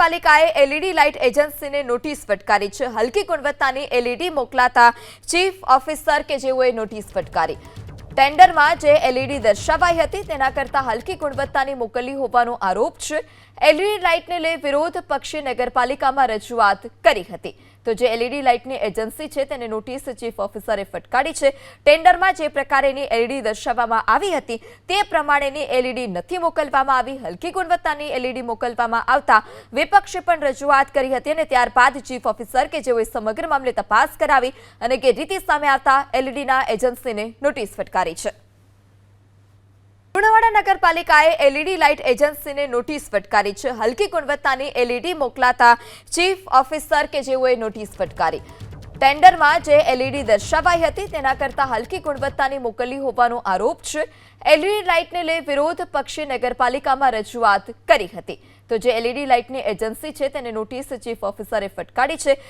નગરપાલિકાએ LED light એજન્સીને notice ફટકારી છે. હલકી ગુણવત્તાની એલઈડી મોકલાતા ચીફ ઓફિસર કે જેઓએ નોટિસ ફટકારી. ટેન્ડરમાં જે એલઈડી દર્શાવાઈ હતી તેના કરતાં હલકી ગુણવત્તાની મોકલી હોવાનો આરોપ છે. એલઈડી લાઇટને લઈ વિરોધ પક્ષે નગરપાલિકામાં રજૂઆત કરી હતી. તો જે એલઈડી લાઇટની એજન્સી છે તેને નોટિસ ચીફ ઓફિસરે ફટકારી છે. ટેન્ડરમાં જે પ્રકારેની એલઈડી દર્શાવવામાં આવી હતી તે પ્રમાણેની એલઈડી નથી મોકલવામાં આવી. હલકી ગુણવત્તાની એલઈડી મોકલવામાં આવતા વિપક્ષે પણ રજૂઆત કરી હતી અને ત્યારબાદ ચીફ ઓફિસર કે જેઓએ સમગ્ર મામલે તપાસ કરાવી અને ગેરરીતિ સામે આવતા એલઈડીના એજન્સીને નોટિસ ફટકારી છે. લુણાવાડા નગરપાલિકાએ એલઈડી લાઇટ એજન્સીને નોટિસ ફટકારી છે. હલકી ગુણવત્તાની એલઈડી મોકલાતા ચીફ ઓફિસર કે જેઓએ નોટિસ ફટકારી. ટેન્ડરમાં જે એલઈડી દર્શાવાઈ હતી તેના કરતાં હલકી ગુણવત્તાની મોકલી હોવાનો આરોપ છે. એલઈડી લાઇટને લઈ વિરોધ પક્ષે નગરપાલિકામાં રજૂઆત કરી હતી. તો જે એલઈડી લાઇટની એજન્સી છે તેને નોટિસ ચીફ ઓફિસરે ફટકારી છે.